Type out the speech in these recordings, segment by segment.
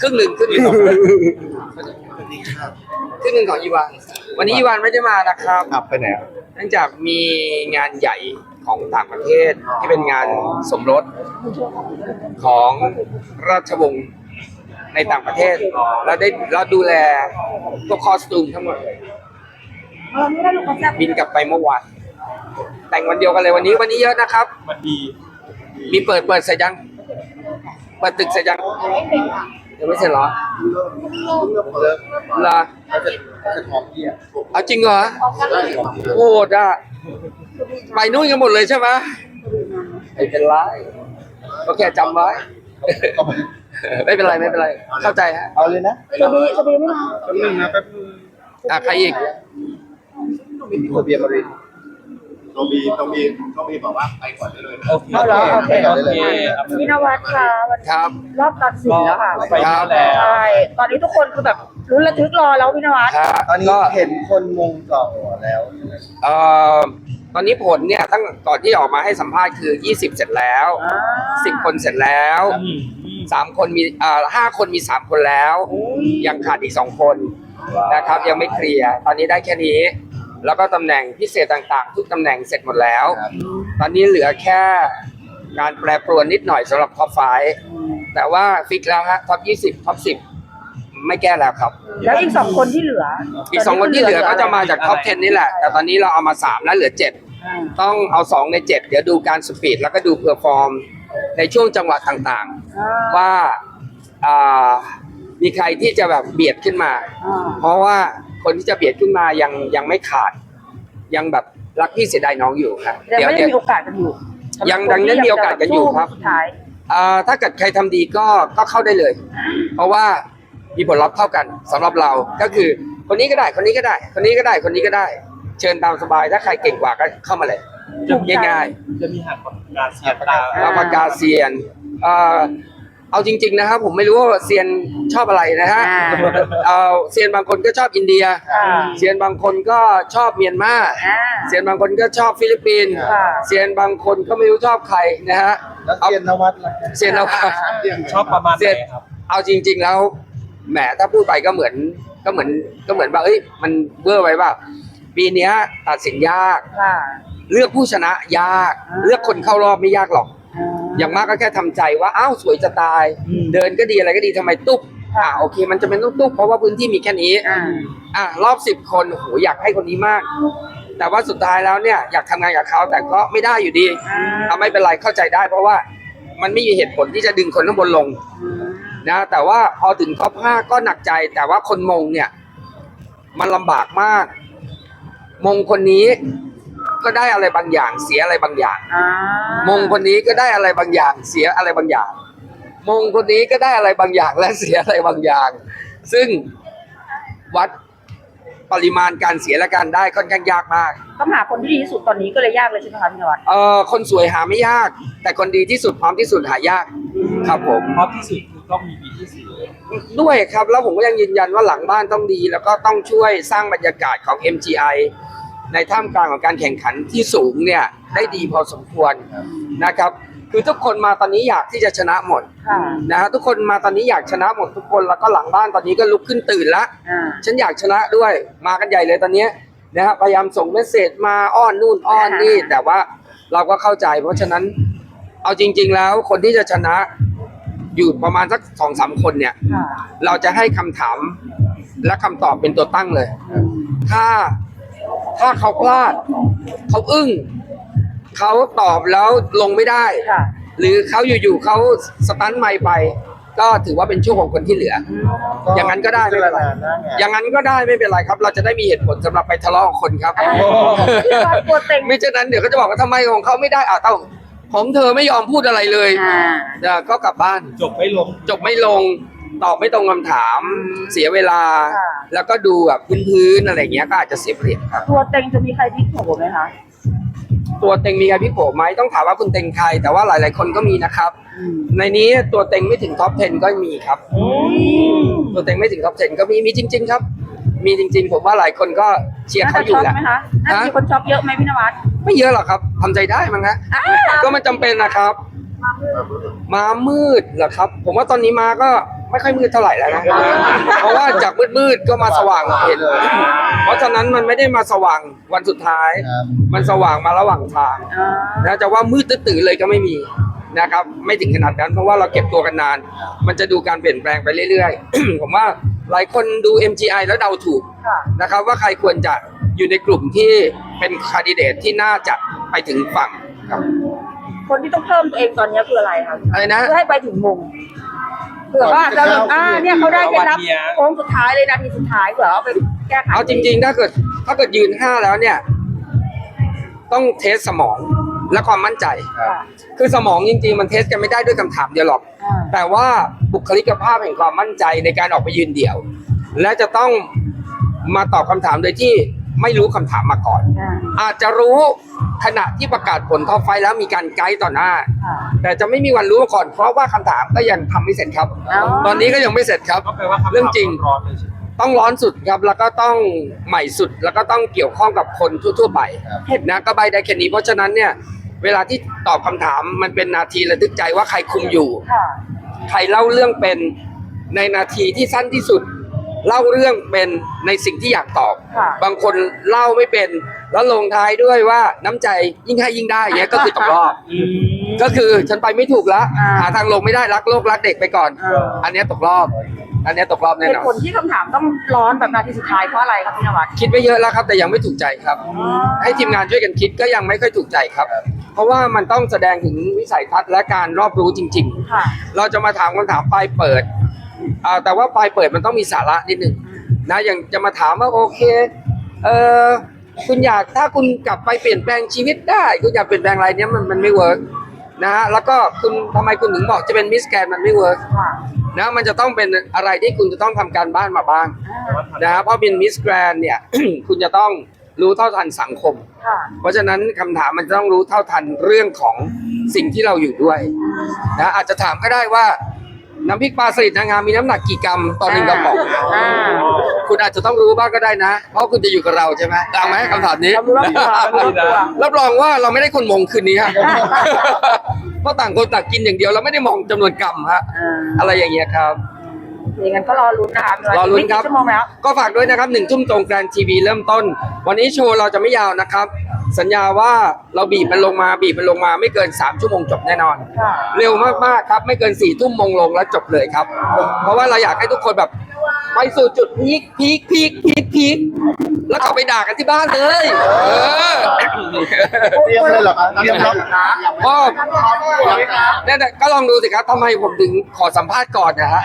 ครึ่งหนึ่งครึ่งหนึ่งของครึ่งหนึ่งของอีวานวันนี้อีวานไม่ได้มานะครับครับไปไหนครับเนื่องจากมีงานใหญ่ของต่างประเทศที่เป็นงานสมรสของราชวงศ์ในต่างประเทศ เราได้เราดูแลพวกคอสตูมทั้งหมดเลยบินกลับไปเมื่อวานแต่งวันเดียวกันเลยวันนี้วันนี้เยอะนะครับ มันดี มีเปิดเปิดเสร็จยัง เปิดตึกเสร็จยัง ยังไม่เสร็จเหรอเลิกเหรอเขาจะเขาจะท้องพี่อะเอาจริงเหรอโหดอะไปนู่นกันหมดเลยใช่ไหมไม่เป็นไรก็แค่จำไว้ ไม่เป็นไรไม่เป็นไร เข้าใจฮะ เอาเลยนะจะบีจะบีไม่มาแป๊บนึงนะแป๊บนึงอะใครอีกตัวเบียร์มาริน ต้องมีต้องมีต้องมีบอกว่าไปก่อนได้เลยนะโอเคเอาเหรอโอเคโอเคพี่นวัดค่ะวันครับรอบตัดสินแล้วค่ะไปแล้วแหละ ใช่ตอนนี้ทุกคนคือแบบรุ้นระทึกรอแล้วพี่นวัดฮะตอนนี้ก็เห็นคนงงต่อหัวแล้วเอ่อตอนนี้ผลเนี่ยตั้งก่อนที่ออกมาให้สัมภาษณ์คือ 20 เสร็จแล้ว อ่า 10 คนเสร็จแล้วสามคนมีอ่าห้าคนมีสามคนแล้ว ยังขาดอีกสองคนนะครับ ยังไม่เคลียร์ตอนนี้ได้แค่นี้ แล้วก็ตำแหน่งพิเศษต่างๆ ทุกตำแหน่งเสร็จหมดแล้ว ครับตอนนี้เหลือแค่การแปรปรวนนิดหน่อยสำหรับท็อปไฟแต่ว่าฟิกแล้วฮะท็อป20ท็อป10 ไม่แก้แล้วครับ แล้วอีกสองคนที่เหลืออีกสองคนที่เหลือก็จะมาจากท็อป10นี่แหละ แต่ตอนนี้เราเอามา 3 แล้วเหลือ 7 อ่าต้องเอา 2 ใน 7 เดี๋ยวดูการสปีดแล้วก็ดูเพอร์ฟอร์มในช่วงจังหวะต่างอ่าๆ ว่าอ่ามีใครที่จะแบบเบียดขึ้นมา อ่าเพราะว่า คนที่จะเบียดขึ้นมายังยังไม่ขาด ยังแบบรักพี่เสียดายน้องอยู่ครับยังไม่ได้เดี๋ยวมีโอกาสกันอยู่ยังยังได้มีโอกาสกันอยู่ครับสุดท้ายอ่าถ้าเกิดใครทำดีก็ก็เข้าได้เลย เพราะว่ามีผลลัพธ์เท่ากันสำหรับเราก็คือคนนี้ก็ได้คนนี้ก็ได้ คนนี้ก็ได้คนนี้ก็ได้ เชิญตามสบายถ้าใครเก่งกว่าก็เข้ามาเลยถูกใจง่ายจะมีหักปากกาเสียบตาๆเราปากกาเซียน เอ่อเอาจริง ๆ นะครับ ผมไม่รู้ว่าเซียนชอบอะไรนะฮะอ่าเอ่อเซียนบางคนก็ชอบอินเดีย อ่า เซียนบางคนก็ชอบเมียนมา อ่า เซียนบางคนก็ชอบฟิลิปปินส์ค่ะ เซียนบางคนก็ไม่รู้ชอบใครนะฮะแล้วเซียนนวัดล่ะเซียนเรา ชอบประมาณไหเสร็จนครับ เอาจริง ๆ แล้วแหมถ้าพูดไปก็เหมือนก็เหมือนก็เหมือนว่าเอ้ยมันเวอร์ไปว่าปีเนี้ยตัดสินยาก ค่ะ เลือกผู้ชนะยากอ่าเลือกคนเข้ารอบไม่ยากหรอก อย่างมากก็แค่ทำใจว่าอ้าวสวยจะตายอืมเดินก็ดีอะไรก็ดีทำไมตุ๊บค่ะอ่าโอเค มันจะเป็นต้องตุ๊บเพราะว่าพื้นที่มีแค่นี้อ่าอะรอบสิบคนโอ้โหอยากให้คนนี้มาก แต่ว่าสุดท้ายแล้วเนี่ยอยากทำงานกับเขาแต่ก็ไม่ได้อยู่ดีอ่าเอาไม่เป็นไรเข้าใจได้ เพราะว่ามันไม่มีเหตุผลที่จะดึงคนข้างบนลงนะแต่ว่าพอถึงท็อปห้าก็หนักใจ แต่ว่าคนมงเนี่ย มันลำบากมาก มงคนนี้ ก็ได้อะไรบางอย่าง เสียอะไรบางอย่าง อ่ามงคนนี้ก็ได้อะไรบางอย่าง เสียอะไรบางอย่าง มงคนนี้ก็ได้อะไรบางอย่างและเสียอะไรบางอย่าง ซึ่งวัดปริมาณการเสียและการได้ค่อนข้างยากมาก ต้องหาคนที่ดีที่สุดตอนนี้ก็เลยยากเลยใช่ไหมคะพี่นวัดเอ่อคนสวยหาไม่ยาก แต่คนดีที่สุดพร้อมที่สุดหายากครับผมเพราะที่สุดคือต้องมีปีที่สี่ด้วยครับแล้วผมก็ยังยืนยันว่าหลังบ้านต้องดี แล้วก็ต้องช่วยสร้างบรรยากาศของ MGI ในท่ามกลางของการแข่งขันที่สูงเนี่ยได้ดีพอสมควรนะครับ คือทุกคนมาตอนนี้อยากที่จะชนะหมดค่ะนะฮะทุกคนมาตอนนี้อยากชนะหมดทุกคนแล้วก็หลังบ้านตอนนี้ก็ลุกขึ้นตื่นแล้วอ่าฉันอยากชนะด้วยมากันใหญ่เลยตอนนี้นะฮะพยายามส่งเมสเซจมาอ้อนนู่นอ้อนนี่ แต่ว่าเราก็เข้าใจ เพราะฉะนั้นเอาจริง ๆ แล้วคนที่จะชนะอยู่ประมาณสักสองสามคนเนี่ยค่ะเราจะให้คำถามและคำตอบเป็นตัวตั้งเลย ถ้า ถ้าเขาพลาด เขาอึ้ง เขาตอบแล้วลงไม่ได้ ค่ะ หรือเขาอยู่ๆเขาสตันไม่ไป ก็ถือว่าเป็นช่วงของคนที่เหลือ อย่างนั้นก็ได้ไม่เป็นไรหน้างานอย่างนั้นก็ได้ไม่เป็นไรครับ เราจะได้มีเหตุผลสำหรับไปทะเลาะกับคนครับ พี่นวัดตัวเต็ง ไม่เช่นนั้นเดี๋ยวเขาจะบอกว่าทำไมของเขาไม่ได้อะต้องของเธอไม่ยอมพูดอะไรเลยอ่า เดี๋ยวก็กลับบ้านจบไม่ลง จบไม่ลง ตอบไม่ตรงคำถาม เสียเวลาค่ะแล้วก็ดูแบบพื้นๆอะไรเงี้ยก็อาจจะเสียเปรียบครับ ตัวเต็งจะมีใครพลิกโผไหมคะตัวเต็งมีใครพี่โผไหมต้องถามว่าคุณเต็งใคร แต่ว่าหลาย ๆ คนก็มีนะครับ ในนี้ตัวเต็งไม่ถึงท็อป 10 ก็มีครับตัวเต็งไม่ถึงท็อป 10 ก็มีมีจริง ๆ ครับ มีจริง ๆ ผมว่าหลายคนก็เชียร์น่าเขาจะอยู่ช็อกแหละไหมคะน่าจะมีคนช็อกเยอะไหมพี่นวัดไม่เยอะหรอกครับทำใจได้มั้งฮะอ้าวก็มันจำเป็นนะครับม้ามืดเหรอครับ ผมว่าตอนนี้ม้าก็ ไม่ค่อยมืดเท่าไหร่แล้วนะ เพราะว่าจากมืดๆก็มาสว่างเห็น เพราะฉะนั้นมันไม่ได้มาสว่างวันสุดท้ายครับมันสว่างมาระหว่างทางอ่านะจะว่ามืดตื้อๆเลยก็ไม่มีนะครับ ไม่ถึงขนาดนั้นเพราะว่าเราเก็บตัวกันนาน มันจะดูการเปลี่ยนแปลงไปเรื่อยๆ ผมว่าหลายคนดู MGI แล้วเดาถูกค่ะนะครับ ว่าใครควรจะอยู่ในกลุ่มที่เป็นค a ดิเดตที่น่าจะไปถึงฝั่งครับคนที่ต้องเพิ่มตัวเองตอนนี้คืออะไรคะอะไรนะเพื่อให้ไปถึงมง เผื่อว่าเราแบบอ่าเนี่ยเขาได้เคล็ดลับโค้งสุดท้ายเลยนาทีสุดท้ายเผื่อเอาไปแก้ไขเอาจริง ๆ ถ้าเกิดถ้าเกิดยืนห้าแล้วเนี่ย ต้องเทสสมองและความมั่นใจค่ะคือสมองจริง ๆ มันเทสกันไม่ได้ด้วยคำถามเดียวหรอกอ่าแต่ว่าบุคลิกภาพแห่งความมั่นใจในการออกไปยืนเดี่ยว และจะต้องมาตอบคำถามโดยที่ ไม่รู้คำถามมาก่อนอ่าอาจจะรู้ขณะที่ประกาศผลท็อปไฟว์แล้วมีการไกด์ต่อหน้าค่ะแต่จะไม่มีวันรู้มาก่อน เพราะว่าคำถามก็ยังทำไม่เสร็จครับอ๋อตอนนี้ก็ยังไม่เสร็จครับก็แปลว่าคำถามเรื่องจริงร้อนเลยใช่ไหมต้องร้อนสุดครับแล้วก็ต้องใหม่สุดแล้วก็ต้องเกี่ยวข้องกับคนทั่วๆไปเห็นนะก็ใบได้แค่นี้เพราะฉะนั้นเนี่ยเวลาที่ตอบคำถามมันเป็นนาทีระทึกใจว่าใครคุมอยู่ค่ะใครเล่าเรื่องเป็นในนาทีที่สั้นที่สุด เล่าเรื่องเป็นในสิ่งที่อยากตอบค่ะบางคนเล่าไม่เป็น แล้วลงท้ายด้วยว่าน้ำใจยิ่งให้ยิ่งได้เนี้ยก็คือตกรอบ ก็คือฉันไปไม่ถูกแล้วอ่า หาทางลงไม่ได้รักโลกรักเด็กไปก่อน เอออันเนี้ยตกรอบ อันเนี้ยตกรอบแน่เหนตุอนผลที่คำถามต้องร้อนแบบนาทีสุดท้ายเพราะอะไรครับพี่นวัด คิดไปเยอะแล้วครับ แต่ยังไม่ถูกใจครับ ให้ทีมงานช่วยกันคิดก็ยังไม่ค่อยถูกใจครับ เพราะว่ามันต้องแสดงถึงวิสัยทัศน์และการรอบรู้จริงๆค่ะเราจะมาถามคำถามปลายเปิด อ่าแต่ว่าปลายเปิดมันต้องมีสาระนิดหนึ่งนะอย่างจะมาถามว่าโอเคเออคุณอยากถ้าคุณกลับไปเปลี่ยนแปลงชีวิตได้ คุณอยากเปลี่ยนแปลงอะไรเนี้ยมันมันไม่เวิร์กนะฮะแล้วก็คุณทำไมคุณถึงบอกจะเป็นมิสแกรนมันไม่เวิร์กค่ะนะมันจะต้องเป็นอะไรที่คุณจะต้องทำการบ้านมาบ้างนะฮะเพราะเป็นมิสแกรนเนี่ยคุณจะต้องรู้เท่าทันสังคมค่ะเพราะฉะนั้นคำถามมันจะต้องรู้เท่าทันเรื่องของสิ่งที่เราอยู่ด้วยนะอาจจะถามก็ได้ว่า น้ำพริกปลาสลิดนางงามมีน้ำหนักกี่กรัมต่อหนึ่งกระป๋องอ่าคุณอาจจะต้องรู้บ้างก็ได้นะ เพราะคุณจะอยู่กับเราใช่ไหมตามไหมคำถามนี้เรารู้รอบตัวเรารู้รอบตัวรับรองว่าเราไม่ได้คนมองคืนนี้ฮะ เพราะต่างคนต่างกินอย่างเดียวเราไม่ได้มองจำนวนกรัมฮะอ่าอะไรอย่างเงี้ยครับ อย่างนั้นก็รอลุ้นนะคะพี่นวัดรอลุ้นครับไม่กี่ชั่วโมงแล้ว ก็ฝากด้วยนะครับหนึ่งทุ่มตรงแกรนทีวีเริ่มต้น วันนี้โชว์เราจะไม่ยาวนะครับ สัญญาว่าเราบีบมันลงมาบีบมันลงมาไม่เกิน 3 ชั่วโมงจบแน่นอนค่ะเร็วมากๆครับ ไม่เกิน4ี่ทุ่มมงลงแล้วจบเลยครับ เพราะว่าเราอยากให้ทุกคนแบบ ไปสู่จุดพีคพีคพีคพีคพีคแล้วกลับไปด่ากันที่บ้านเลย เออเตรียมเลยเหรอครับเตรียมรับก็นั่นแหละก็ลองดูสิครับทำไมผมถึงขอสัมภาษณ์ก่อนนะฮะ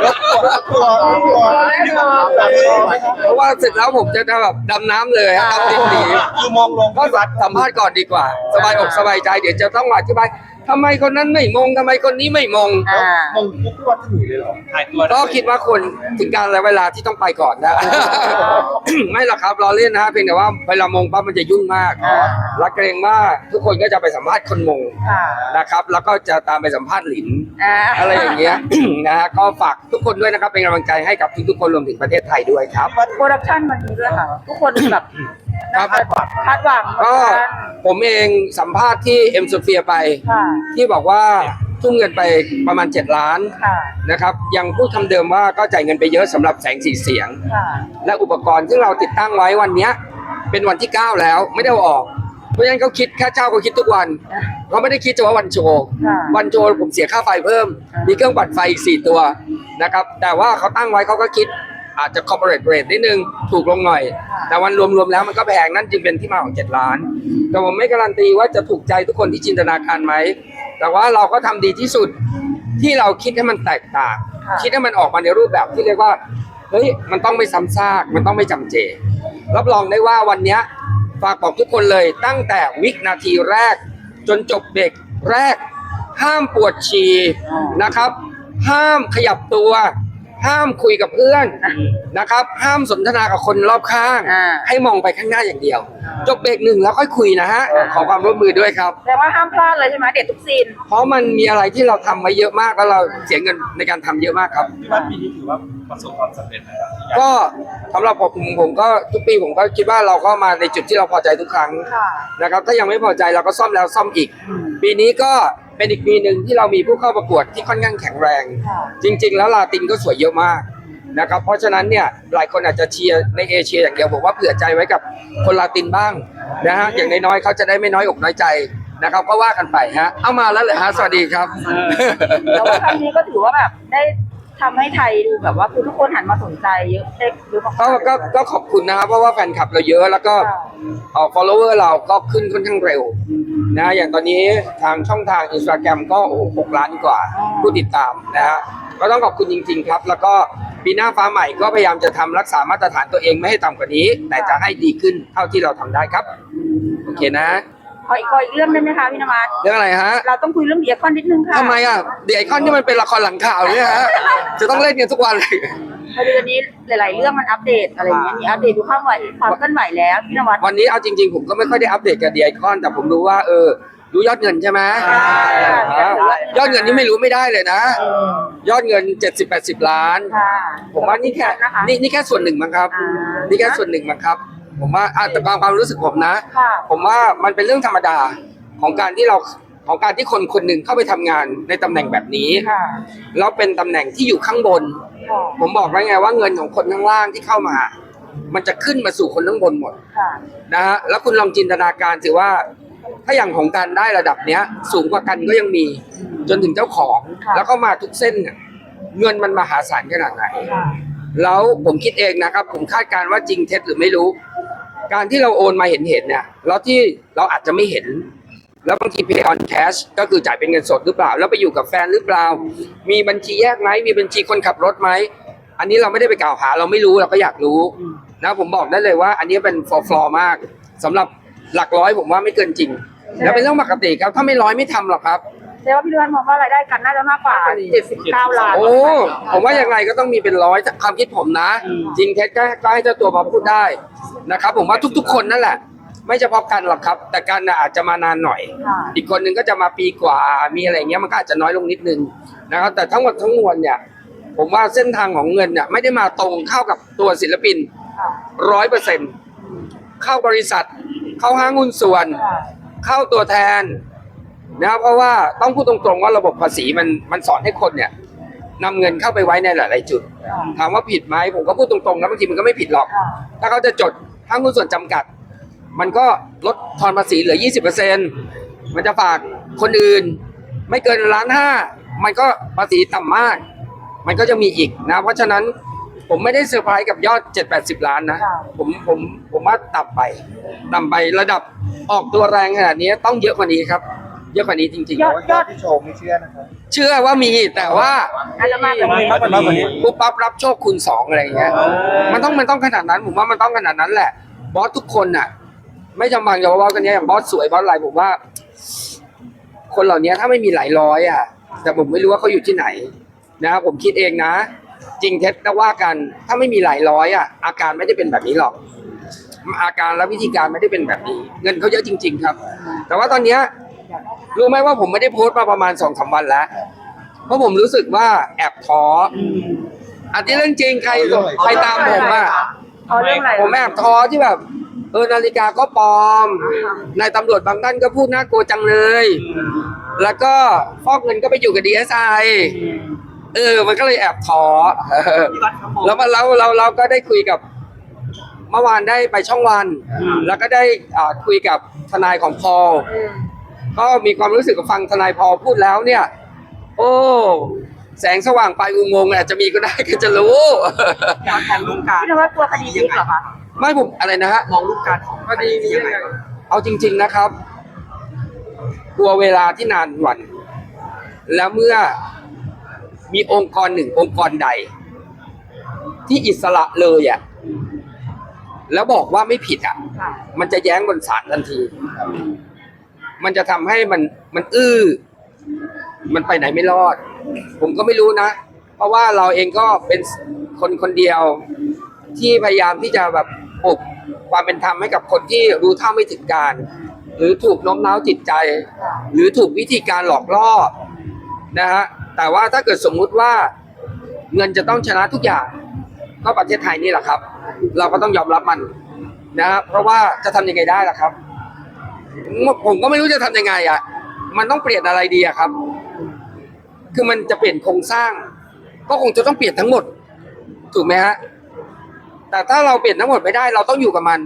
ตัวตัวเพราะว่าเสร็จแล้วผมจะแบบดำน้ำเลยฮะดำดิบหนีคือมองลงก็สัมภาษณ์ก่อนดีกว่า สบายอกสบายใจเดี๋ยวจะต้องมาอธิบาย ทำไมคนนั้นไม่มงทำไมคนนี้ไม่มงอ่ามงทุกวันที่หนีเลยเหรอถ่ายตัวก็คิดว่าคนถึงการและเวลาที่ต้องไปก่อนนะ ไม่หรอกครับรอเล่นนะฮะเพียงแต่ว่าเวลามงปั๊บมันจะยุ่งมากอ่า และเกรงว่าทุกคนก็จะไปสัมภาษณ์คนมงค่ะนะครับ แล้วก็จะตามไปสัมภาษณ์หลิน อ่าอะไรอย่างเงี้ย นะฮะก็ฝากทุกคนด้วยนะครับ เป็นกำลังใจให้กับทุกๆคนรวมถึงประเทศไทยด้วยครับ โปรดักชั่นมันดีด้วยค่ะ ทุกคนแบบ ครับคาดหวังคาดหวังก็ผมเองสัมภาษณ์ที่เอ็มโซเฟียไป ค่ะที่บอกว่าทุ่มเงินไปประมาณ 7 ล้านค่ะนะครับ ยังพูดคำเดิมว่าก็จ่ายเงินไปเยอะสำหรับแสงสีเสียง ค่ะ และอุปกรณ์ที่เราติดตั้งไว้วันเนี้ยเป็นวันที่ 9 แล้วไม่ได้เอาออก เพราะฉะนั้นเขาคิดค่าเช่าเขาคิดทุกวันเขาไม่ได้คิดเฉพาะวันโชว์ค่ะ วันโชว์ผมเสียค่าไฟเพิ่มอ่ามีมีเครื่องปั่นไฟอีกสี่ตัวนะครับแต่ว่าเขาตั้งไว้เขาก็คิด อาจจะ corporate rate นิดนึงถูกลงหน่อย แต่วันรวมๆแล้วมันก็แพงนั่นจึงเป็นที่มาของ 7 ล้าน แต่ผมไม่การันตีว่าจะถูกใจทุกคนที่จินตนาการไหม แต่ว่าเราก็ทำดีที่สุดที่เราคิดให้มันแตกต่างค่ะคิดให้มันออกมาในรูปแบบที่เรียกว่าเฮ้ยมันต้องไม่ซ้ำซากมันต้องไม่จำเจ รับรองได้ว่าวันเนี้ยฝากบอกทุกคนเลยตั้งแต่วินาทีแรก จนจบเบรกแรก ห้ามปวดฉี่นะครับ ห้ามขยับตัว ห้ามคุยกับเพื่อนนะครับ ห้ามสนทนากับคนรอบข้าง อ่า ให้มองไปข้างหน้าอย่างเดียว จบเบรกหนึ่งแล้วค่อยคุยนะฮะขอความร่วมมือด้วยครับ แต่ว่าห้ามพลาดเลยใช่ไหมเด็ดทุกซีน เพราะมันมีอะไรที่เราทำไว้เยอะมากแล้วเราเสียเงินในการทำเยอะมากครับ พี่ว่าปีนี้ถือว่าประสบความสำเร็จนะครับก็สำหรับผมผมก็ทุกปีผมก็คิดว่าเราก็มาในจุดที่เราพอใจทุกครั้งค่ะ นะครับ ถ้ายังไม่พอใจเราก็ซ่อมแล้วซ่อมอีก ปีนี้ก็ เป็นอีกปีหนึ่งที่เรามีผู้เข้าประกวดที่ค่อนข้างแข็งแรงค่ะจริง ๆ แล้วลาตินก็สวยเยอะมากนะครับเพราะฉะนั้นเนี่ยหลายคนอาจจะเชียร์ในเอเชียอย่างเดียวผมว่าเผื่อใจไว้กับคนลาตินบ้างนะฮะอย่างน้อยๆเขาจะได้ไม่น้อยอกน้อยใจนะครับก็ว่ากันไปฮะเอามาแล้วเหรอฮะสวัสดีครับแต่ว่าครั้งนี้ก็ถือว่าแบบได้ ทำให้ไทยดูแบบว่าคือทุกคนหันมาสนใจเยอะได้เยอะมากๆก็ก็ก็ขอบคุณนะครับเพราะว่าแฟนคลับเราเยอะแล้วก็ค่ะเอ่อ follower เราก็ขึ้นค่อนข้างเร็วนะอย่างตอนนี้ทางช่องทางอินสตาแกรมก็โอ้โหหกล้านกว่าผู้ติดตามนะฮะก็ต้องขอบคุณจริง ๆ ครับ แล้วก็ปีหน้าฟ้าใหม่ก็พยายามจะทำรักษามาตรฐานตัวเองไม่ให้ต่ำกว่านี้ แต่จะให้ดีขึ้นเท่าที่เราทำได้ครับ โอเคนะ ขออีกขออีกเรื่องได้ไหมคะพี่นวัดเรื่องอะไรฮะเราต้องคุยเรื่องเดียคอนนิดนึงค่ะทำไมอะเดียไอคอนที่มันเป็นละครหลังข่าวเนี่ยฮะจะต้องเล่นกันทุกวันเลยพอดีวันนี้หลาย ๆ เรื่องมันอัปเดตอะไรอย่างเงี้ยมีอัปเดตดูความไหวความเคลื่อนไหวแล้วพี่นวัดวันนี้เอาจริง ๆ ผมก็ไม่ค่อยได้อัปเดตกับเดียไอคอนแต่ผมรู้ว่าเออรู้ยอดเงินใช่ไหมใช่อ่ายอดเงินนี่ไม่รู้ไม่ได้เลยนะ ยอดเงิน70-80ล้านค่ะผมว่านี่แค่นะคะนี่นี่แค่ส่วนหนึ่งมั้งครับอ่านี่แค่ส่วนหนึ่งมั้งครับ ผมว่าอะแต่ความความรู้สึกผมนะ ค่ะ ผมว่ามันเป็นเรื่องธรรมดาของการที่เราของการที่คนคนหนึ่งเข้าไปทำงานในตำแหน่งแบบนี้ค่ะแล้วเป็นตำแหน่งที่อยู่ข้างบน ค่ะผมบอกไว้ไงว่าเงินของคนข้างล่างที่เข้ามา มันจะขึ้นมาสู่คนข้างบนหมด ค่ะนะฮะแล้วคุณลองจินตนาการสิว่า ถ้าอย่างของการได้ระดับเนี้ย สูงกว่ากันก็ยังมี จนถึงเจ้าของค่ะแล้วก็มาทุกเส้นเนี่ยเงินมันมหาศาลขนาดไหน ค่ะ แล้วผมคิดเองนะครับ ผมคาดการณ์ว่าจริงเท็จหรือไม่รู้ การที่เราโอนมาเห็นเห็นเนี่ยแล้วที่เราอาจจะไม่เห็น แล้วบางที pay on cash ก็คือจ่ายเป็นเงินสดหรือเปล่า แล้วไปอยู่กับแฟนหรือเปล่า มีบัญชีแยกไหมมีบัญชีคนขับรถไหมอันนี้เราไม่ได้ไปกล่าวหา เราไม่รู้เราก็อยากรู้นะผมบอกได้เลยว่า อันนี้เป็น for floor มากสำหรับหลักร้อยผมว่าไม่เกินจริง แล้วเป็นเรื่องปกติครับถ้าไม่ร้อยไม่ทำหรอกครับ แต่ว่าพี่นวัดมองว่ารายได้กันน่าจะมากกว่า79ล้าน โอ้ผมว่ายังไงก็ต้องมีเป็นร้อยความคิดผมนะ จริงเท็จก็ก็ให้เจ้าตัวมาพูดได้นะครับ ผมว่าทุกๆ คนนั่นแหละ ไม่เฉพาะกันหรอกครับ แต่กันน่ะอาจจะมานานหน่อย ค่ะ อีกคนนึงก็จะมาปีกว่ามีอะไรเงี้ยมันก็อาจจะน้อยลงนิดนึงนะครับ แต่ทั้งหมดทั้งมวลเนี่ย ผมว่าเส้นทางของเงินเนี่ยไม่ได้มาตรงเข้ากับตัวศิลปินค่ะร้อยเปอร์เซ็นเข้าบริษัท เข้าห้างหุ้นส่วน ค่ะเข้าตัวแทน นะครับเพราะว่าต้องพูดตรงๆว่าระบบภาษีมันมันสอนให้คนเนี่ยนำเงินเข้าไปไว้ในหลาย ๆ จุดค่ะถามว่าผิดไหมผมก็พูดตรงๆนะบางทีมันก็ไม่ผิดหรอกค่ะถ้าเขาจะจดห้างหุ้นส่วนจำกัด มันก็ลดทอนภาษีเหลือ 20%มันจะฝากคนอื่น ไม่เกินล้านห้ามันก็ภาษีต่ำมาก มันก็จะมีอีกนะ เพราะฉะนั้นผมไม่ได้เซอร์ไพรส์กับยอด 7-80 ล้านนะค่ะผมผมผมว่าต่ำไปต่ำไประดับออกตัวแรงขนาดนี้ต้องเยอะกว่านี้ครับ เยอะกว่านี้จริงยอดยอดที่โชว์ไม่เชื่อนะครับๆเชื่อว่ามีแต่ว่าอาจจะมากกว่านี้มากกว่านี้ปุ๊บปั๊บรับโชคคูณสองอะไรอย่างเงี้ยมันต้องมันต้องขนาดนั้นผมว่ามันต้องขนาดนั้นแหละ บอสทุกคนน่ะ ไม่จำเป็นจะว่ากันเนี้ยอย่างบอสสวยบอสอะไรผมว่า คนเหล่านี้ถ้าไม่มีหลายร้อยอะ แต่ผมไม่รู้ว่าเขาอยู่ที่ไหน นะครับผมคิดเองนะ จริงเท็จก็ว่ากันถ้าไม่มีหลายร้อยอะ อาการไม่ได้เป็นแบบนี้หรอกอาการและวิธีการไม่ได้เป็นแบบนี้ เงินเขาเยอะจริง ๆ ครับ แต่ว่าตอนเนี้ย รู้ไหมว่าผมไม่ได้โพสต์มาประมาณสองสามวันแล้ว เพราะผมรู้สึกว่าแอบท้อออันนี้เรื่องจริงใครใครตามผมอะเอาเรื่องอะไรผมแอบท้อที่แบบเออนาฬิกาก็ปลอมนายตำรวจบางท่านก็พูดน่ากลัวจังเลย แล้วก็ฟอกเงินก็ไปอยู่กับดีเอสไอเออ มันก็เลยแอบท้อเออแล้วมาเราเราเราก็ได้คุยกับเมื่อวานได้ไปช่องวัน แล้วก็ได้อ่าคุยกับทนายของพอลอืม ก็มีความรู้สึกกับฟังทนายพอลพูดแล้วเนี่ย โอ้แสงสว่างปลายอุโมงค์อาจจะมีก็ได้ก็จะรู้การแข่งลูกการพี่นวัดกลัวคดีพลิกเหรอคะไม่ผมอะไรนะฮะมองลูกการของคดีนี้ยังไงเอาจริง ๆนะครับกลัวเวลาที่นานวัน แล้วเมื่อมีองค์กรหนึ่งองค์กรใด ที่อิสระเลยอะแล้วบอกว่าไม่ผิดอะค่ะมันจะแย้งบนศาลทันที มันจะทำให้มันมันอื้อ มันไปไหนไม่รอด ผมก็ไม่รู้นะ เพราะว่าเราเองก็เป็นคนคนเดียว ที่พยายามที่จะแบบปลุกความเป็นธรรมให้กับคนที่รู้เท่าไม่ถึงการ หรือถูกโน้มน้าวจิตใจ หรือถูกวิธีการหลอกล่อนะฮะแต่ว่าถ้าเกิดสมมุติว่าเงินจะต้องชนะทุกอย่าง ก็ประเทศไทยนี่แหละครับ เราก็ต้องยอมรับมันนะฮะเพราะว่าจะทำยังไงได้ล่ะครับ ผมก็ไม่รู้จะทำยังไงอะ มันต้องเปลี่ยนอะไรดีอะครับ คือมันจะเปลี่ยนโครงสร้าง ก็คงจะต้องเปลี่ยนทั้งหมด ถูกไหมฮะ แต่ถ้าเราเปลี่ยนทั้งหมดไม่ได้ เราต้องอยู่กับมัน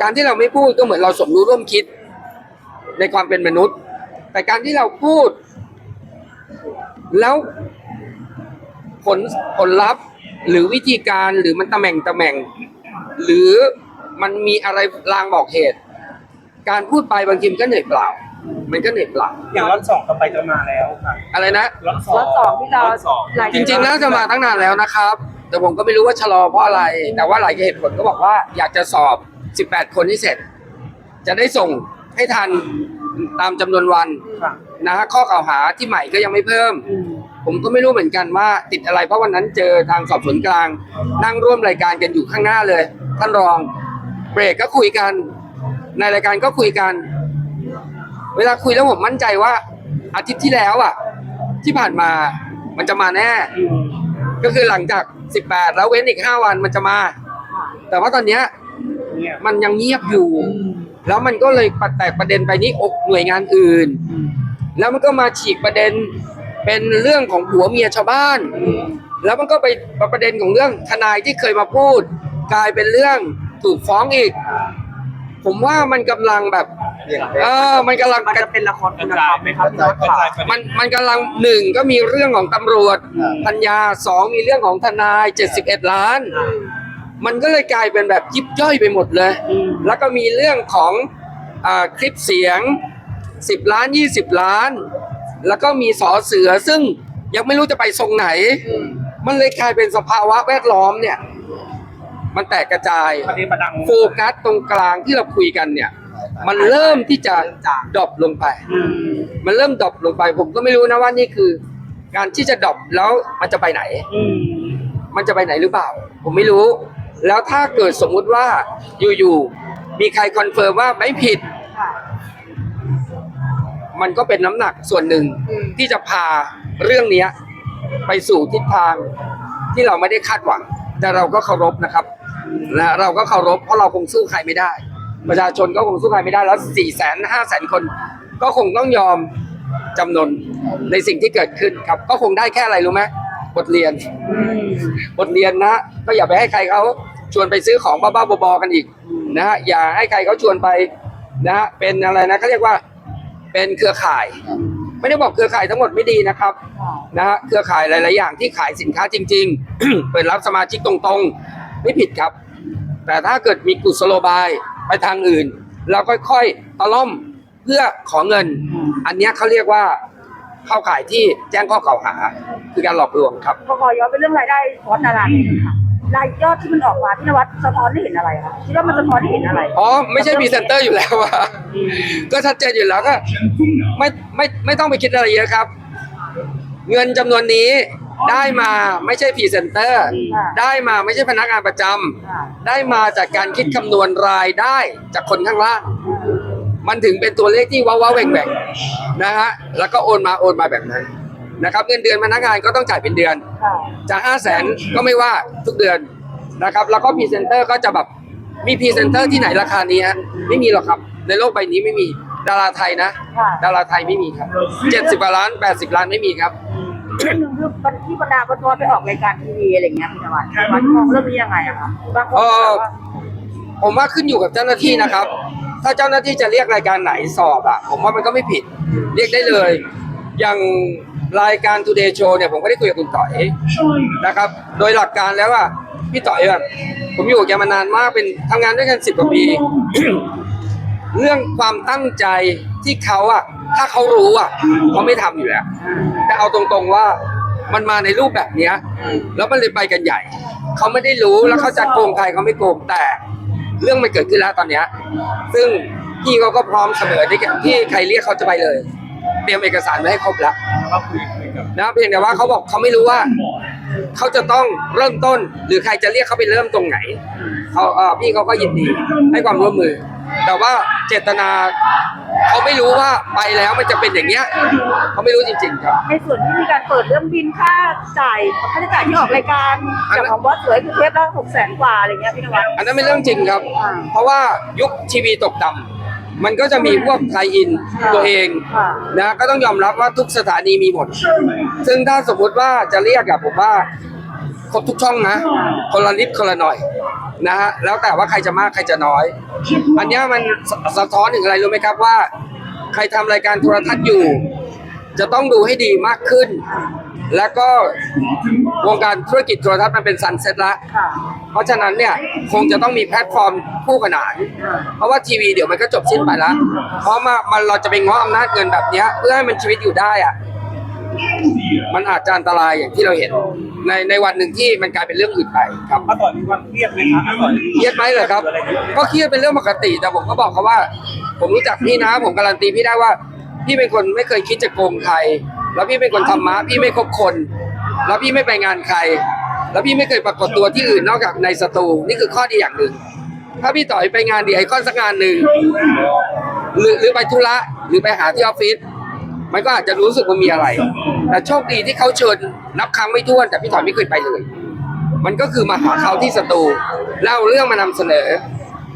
การที่เราไม่พูดก็เหมือนเราสมรู้ร่วมคิด ในความเป็นมนุษย์ แต่การที่เราพูด แล้วผลผลลัพธ์หรือวิธีการหรือมันตะแม่งตะแม่ง หรือมันมีอะไรลางบอกเหตุ การพูดไปบางทีมันก็เหนื่อยเปล่า มันก็เหนื่อยเปล่า อย่างรอบสองต่อไปจะมาแล้วค่ะอะไรนะ รอบสองรอบสองที่เรารอบสองหลาย จริงๆแล้วจะมาตั้งนานแล้วนะครับ แต่ผมก็ไม่รู้ว่าชะลอเพราะอะไร แต่ว่าหลายเหตุผลก็บอกว่าอยากจะสอบ 18 คนให้เสร็จ จะได้ส่งให้ทันตามจำนวนวันค่ะนะฮะข้อกล่าวหาที่ใหม่ก็ยังไม่เพิ่มผมก็ไม่รู้เหมือนกันว่าติดอะไรเพราะวันนั้นเจอทางสอบสวนกลาง นั่งร่วมรายการกันอยู่ข้างหน้าเลย ท่านรอง เบรกก็คุยกัน ในรายการก็คุยกัน เวลาคุยแล้วผมมั่นใจว่า อาทิตย์ที่แล้วอะ ที่ผ่านมามันจะมาแน่ ก็คือหลังจาก 18 แล้วเว้นอีก 5 วันมันจะมา แต่ว่าตอนเนี้ยมันยังเงียบอยู่ แล้วมันก็เลยปัดแตกประเด็นไปนี่อกหน่วยงานอื่น แล้วมันก็มาฉีกประเด็นเป็นเรื่องของผัวเมียชาวบ้าน แล้วมันก็ไปประเด็นของเรื่องทนายที่เคยมาพูด กลายเป็นเรื่องถูกฟ้องอีก ผมว่ามันกำลังแบบเปลี่ยนเออมันกำลังมันจะเป็นละครคุณธรรมไหมครับพี่น็อตค่ะมันมันกำลังหนึ่งก็มีเรื่องของตำรวจพัญญาสองมีเรื่องของทนาย 71 ล้าน มันก็เลยกลายเป็นแบบยิบย่อยไปหมดเลยแล้วก็มีเรื่องของอาคลิปเสียง 10 ล้าน 20 ล้าน แล้วก็มีสอเสือซึ่งยังไม่รู้จะไปทรงไหน มันเลยกลายเป็นสภาวะแวดล้อมเนี่ย มันแตกกระจายประเด็นประดังโฟกัสตรงกลางที่เราคุยกันเนี่ย มันเริ่มที่จะดรอปลงไป อืมมันเริ่มดรอปลงไป ผมก็ไม่รู้นะว่านี่คือ การที่จะดรอปแล้วมันจะไปไหน อืมมันจะไปไหนหรือเปล่า ผมไม่รู้ แล้วถ้าเกิดสมมุติว่าอยู่ๆมีใครคอนเฟิร์มว่าไม่ผิดค่ะมันก็เป็นน้ำหนักส่วนหนึ่งที่จะพาเรื่องเนี้ย ไปสู่ทิศทางที่เราไม่ได้คาดหวัง แต่เราก็เคารพนะครับ นะเราก็เคารพเพราะเราคงสู้ใครไม่ได้ ประชาชนก็คงสู้ใครไม่ได้แล้วสี่แสนห้าแสนคน ก็คงต้องยอมจำนนในสิ่งที่เกิดขึ้นครับ ก็คงได้แค่อะไรรู้ไหมบทเรียนบทเรียนนะก็อย่าไปให้ใครเขาชวนไปซื้อของบ้าๆบอๆกันอีกนะฮะอย่าให้ใครเขาชวนไปนะฮะเป็นอะไรนะเขาเรียกว่าเป็นเครือข่าย ไม่ได้บอกเครือข่ายทั้งหมดไม่ดีนะครับนะฮะเครือข่ายหลาย ๆ อย่างที่ขายสินค้าจริง ๆ เปิดรับสมาชิกตรงๆ ไม่ผิดครับ แต่ถ้าเกิดมีกุศโลบายไปทางอื่น เราค่อยๆตะล่อมเพื่อขอเงิน อันเนี้ยเขาเรียกว่าเข้าข่ายที่แจ้งข้อกล่าวหา คือการหลอกลวงครับพอขอย้อนไปเรื่องรายได้คอร์สดารานิดนึงค่ะรายยอดที่มันออกมาพี่นวัดสะท้อนให้เห็นอะไรคะคิดว่ามันสะท้อนให้เห็นอะไรอ๋อไม่ใช่พรีเซนเตอร์อยู่แล้วอะก็ชัดเจนอยู่แล้วก็ไม่ไม่ไม่ต้องไปคิดอะไรเยอะครับ เงินจำนวนนี้ ได้มาไม่ใช่พรีเซนเตอร์ได้มาไม่ใช่พนักงานประจำค่ะได้มาจากการคิดคำนวณรายได้จากคนข้างล่าง มันถึงเป็นตัวเลขที่ว้าวๆแหว่งๆนะฮะแล้วก็โอนมาโอนมาแบบนั้นนะครับเงินเดือนพนักงานก็ต้องจ่ายเป็นเดือนค่ะจะห้าแสนก็ไม่ว่าทุกเดือนนะครับ แล้วก็พรีเซนเตอร์ก็จะแบบมีพรีเซนเตอร์ที่ไหนราคานี้ฮะไม่มีหรอกครับ ในโลกใบนี้ไม่มีดาราไทยนะค่ะดาราไทยไม่มีครับเจ็ดสิบกว่าล้านแปดสิบล้านไม่มีครับ เรื่องหนึงคือที่บรรดาบรรทอนไปออกรายการทีวีอะไรอย่างเงี้ยพี่นวัดมันมองเรื่องนี้ยังไงอะคะบางคนเอ่อบอกว่าผมว่าขึ้นอยู่กับเจ้าหน้าที่นะครับ ถ้าเจ้าหน้าที่จะเรียกรายการไหนสอบอะผมว่ามันก็ไม่ผิด เรียกได้เลย อย่างรายการ Today Show เนี่ยผมก็ได้คุยกับคุณต่อยนะครับ โดยหลักการแล้วอะพี่ต่อยอะผมอยู่กับแกมานานมากเป็นทำงานด้วยกันสิบกว่าปี เรื่องความตั้งใจที่เขาอะถ้าเขารู้อะเขาไม่ทำอยู่แล้วแต่เอาตรงๆว่ามันมาในรูปแบบเนี้ย แล้วมันเลยไปกันใหญ่ เขาไม่ได้รู้แล้วเขาจะโกงใครเขาไม่โกงแต่ เรื่องมันเกิดขึ้นแล้วตอนเนี้ย ซึ่งพี่เขาก็พร้อมเสมอที่ที่ใครเรียกเขาจะไปเลย เตรียมเอกสารไว้ให้ครบแล้วนะเพียงแต่ว่าเขาบอกเขาไม่รู้ว่า เขาจะต้องเริ่มต้น หรือใครจะเรียกเขาไปเริ่มตรงไหนเขาพี่เขาก็ยินดีให้ความร่วมมือ แต่ว่าเจตนาเขาไม่รู้ว่าไปแล้วมันจะเป็นอย่างเงี้ยเขาไม่รู้จริง ๆ ครับ ในส่วนที่มีการเปิดเรื่องบินค่าจ่ายค่าใช้จ่ายที่ออกรายการจากของบอสสวยคือเทปละหกแสนกว่าอะไรเงี้ยพี่นวัดอันนั้นเป็นเรื่องจริงครับอ่าเพราะว่ายุคทีวีตกต่ำมันก็จะมีพวกไทยอินตัวเองค่ะนะก็ต้องยอมรับว่าทุกสถานีมีหมด ซึ่งถ้าสมมติว่าจะเรียกอะผมว่าค รบทุกช่องนะคนละนิดคนละหน่อยนะฮะแล้วแต่ว่าใครจะมากใครจะน้อย อันเนี้ยมันสสะท้อนถึงอะไรรู้ไหมครับว่า ใครทำรายการโทรทัศน์อยู่ จะต้องดูให้ดีมากขึ้น แล้วก็วงการธุรกิจโทรทัศน์มันเป็นซันเซ็ตละค่ะเพราะฉะนั้นเนี่ยคงจะต้องมีแพลตฟอร์มคู่ขนาน เพราะว่าทีวีเดี๋ยวมันก็จบสิ้นไปแล้วเพราะมามันเราจะไปง้ออำนาจเงินแบบเนี้ยเพื่อให้มันชีวิตอยู่ได้อะ มันอาจจะอันตรายอย่างที่เราเห็น ในในวันหนึ่งที่มันกลายเป็นเรื่องอื่นไปครับอาต่อยมีความเครียดไหมคะอาต่อยเครียดไหมเหรอครับ ก็เครียดเป็นเรื่องปกติ แต่ผมก็บอกเขาว่า ผมรู้จักพี่นะ ผมการันตีพี่ได้ว่า พี่เป็นคนไม่เคยคิดจะโกงใคร แล้วพี่เป็นคนธรรมะพี่ไม่คบคน แล้วพี่ไม่ไปงานใคร แล้วพี่ไม่เคยปรากฏตัวที่อื่นนอกจากในสตูนี่คือข้อดีอย่างหนึ่ง ถ้าพี่ต่อยไปงานดีไอคอนสักงานหนึ่งหรือหรือไปธุระหรือไปหาที่ออฟฟิศ มันก็อาจจะรู้สึกว่ามีอะไร แต่โชคดีที่เขาเชิญนับครั้งไม่ถ้วน แต่พี่ต่อยไม่เคยไปเลย มันก็คือมาหาเขาที่สตูเล่าเรื่องมานำเสนอ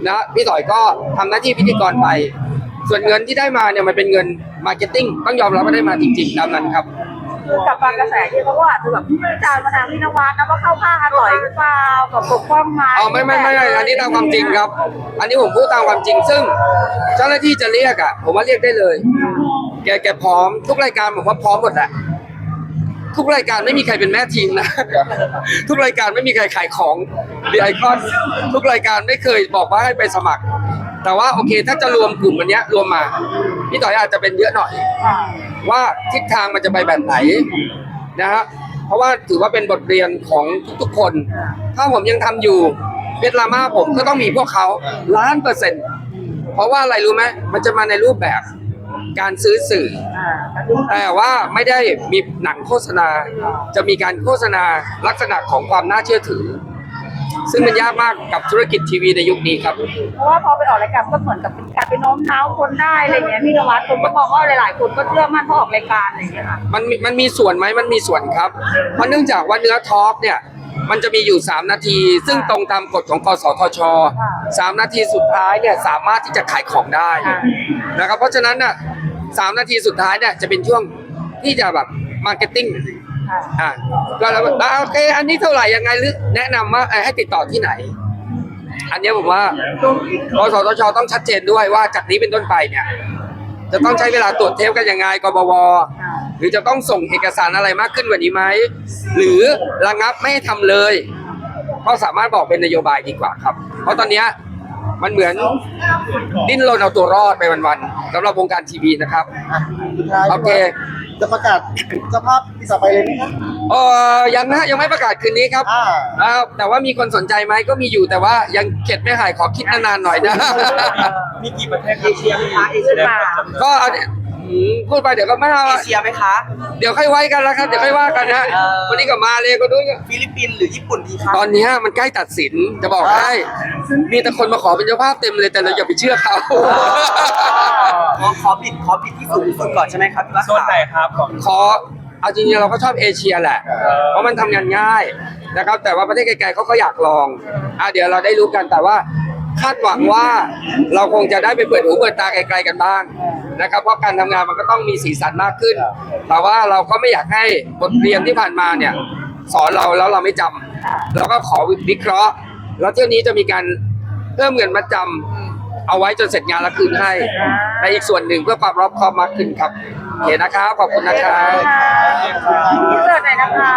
นะพี่ต่อยก็ทำหน้าที่พิธีกรไป ส่วนเงินที่ได้มาเนี่ยมันเป็นเงินมาร์เก็ตติ้งต้องยอมรับว่าได้มาจริงๆตามนั้นครับคือกับบางกระแสที่เขาก็อาจจะแบบวิจารณ์มาทางพี่นวัดนะว่าเข้าข้างอร่อยหรือเปล่ากับปกป้องไหมอ๋อไม่ไม่ไม่ไม่อันนี้ตามความจริงครับ อันนี้ผมพูดตามความจริงซึ่ง เจ้าหน้าที่จะเรียกอะผมว่าเรียกได้เลย แกแกพร้อมทุกรายการผมว่าพร้อมหมดแหละทุกรายการไม่มีใครเป็นแม่ทีมนะ ทุกรายการไม่มีใครขายของดีไอคอนทุกรายการไม่เคยบอกว่าให้ไปสมัคร แต่ว่าโอเคถ้าจะรวมกลุ่มวันนี้รวมมาพี่ต่อยอาจจะเป็นเยอะหน่อย ว่าทิศทางมันจะไปแบบไหนนะฮะเพราะว่าถือว่าเป็นบทเรียนของทุกๆคน ถ้าผมยังทำอยู่เพชรลามาผมก็ต้องมีพวกเขาล้านเปอร์เซ็นต์เพราะว่าอะไรรู้ไหมมันจะมาในรูปแบบ การซื้อสื่ออ่าแต่ดูแต่ว่าไม่ได้มีหนังโฆษณา จะมีการโฆษณาลักษณะของความน่าเชื่อถือ ซึ่งมันยากมากกับธุรกิจทีวีในยุคนี้ครับ เพราะว่าพอไปออกรายการก็เหมือนกับเป็นการไปโน้มน้าวคนได้อะไรเงี้ยพี่นวัดผมก็มองว่าหลาย ๆ คนก็เชื่อมั่นเพราะออกรายการอะไรเงี้ยค่ะมันมีมันมีส่วนไหมมันมีส่วนครับ เพราะเนื่องจากว่าเนื้อทอล์กเนี่ย มันจะมีอยู่ 3 นาที ซึ่งตรงตามกฎของกสทช 3 นาทีสุดท้ายเนี่ยสามารถที่จะขายของได้นะครับเพราะฉะนั้นน่ะสามนาทีสุดท้ายเนี่ยจะเป็นช่วงที่จะแบบมาร์เก็ตติ้งค่ะอะก็แล้วอะโอเคอันนี้เท่าไหร่ยังไงหรือแนะนำว่าเอ่อให้ติดต่อที่ไหน อันเนี้ยผมว่ากสทชต้องชัดเจนด้วยว่าจากนี้เป็นต้นไปเนี่ย จะต้องใช้เวลาตรวจเทปกันยังไงกบวหรือจะต้องส่งเอกสารอะไรมากขึ้นกว่านี้ไหมหรือระงับไม่ให้ทำเลย ก็สามารถบอกเป็นนโยบายดีกว่าครับ เพราะตอนเนี้ยมันเหมือนดิ้นรนเอาตัวรอดไปวันๆสำหรับวงการทีวีนะครับ อะสุดท้ายโอเค จะประกาศสภาพปีต่อไปเลยไหมครับ เออยังนะยังไม่ประกาศคืนนี้ครับอ่า อ่าแต่ว่ามีคนสนใจไหมก็มีอยู่แต่ว่ายังเข็ดไม่หายขอคิดนานๆหน่อยนะ มีกี่ประเทศครับที่แสดงความจำนงก็เอาเนี่ยอืมพูดไปเดี๋ยวก็ไม่เอาเอเชียไหมคะ เดี๋ยวค่อยไว้กันแล้วครับเดี๋ยวค่อยว่ากันนะเออ คนนี้ก็มาเลยก็ด้วยฟิลิปปินส์หรือญี่ปุ่นดีคะตอนเนี้ยมันใกล้ตัดสินจะบอกให้มีแต่คนมาขอเป็นเจ้าภาพเต็มเลยแต่เราอย่าไปเชื่อเขา ขอขอบิดขอบิดที่สูงสุดก่อนใช่ไหมครับพี่ว่าโซนไหนครับของขอ เอาจริงๆเราก็ชอบเอเชียแหละ เพราะมันทำงานง่ายนะครับ แต่ว่าประเทศไกลๆเขาก็อยากลองอะเดี๋ยวเราได้รู้กันแต่ว่าคาดหวังว่าเราคงจะได้ไปเปิดหูเปิดตาไกลๆกันบ้างนะครับ เพราะการทำงานมันก็ต้องมีสีสันมากขึ้น แต่ว่าเราก็ไม่อยากให้บทเรียนที่ผ่านมาเนี่ยสอนเราแล้วเราไม่จำเราก็ขอวิเคราะห์ แล้วเที่ยวนี้จะมีการเพิ่มเงินมัดจำ เอาไว้จนเสร็จงานแล้วคืนให้ ในอีกส่วนหนึ่งเพื่อความรอบคอบมากขึ้นครับโอเคนะครับ ขอบคุณนะครับที่เกิดไหนอยนะคะ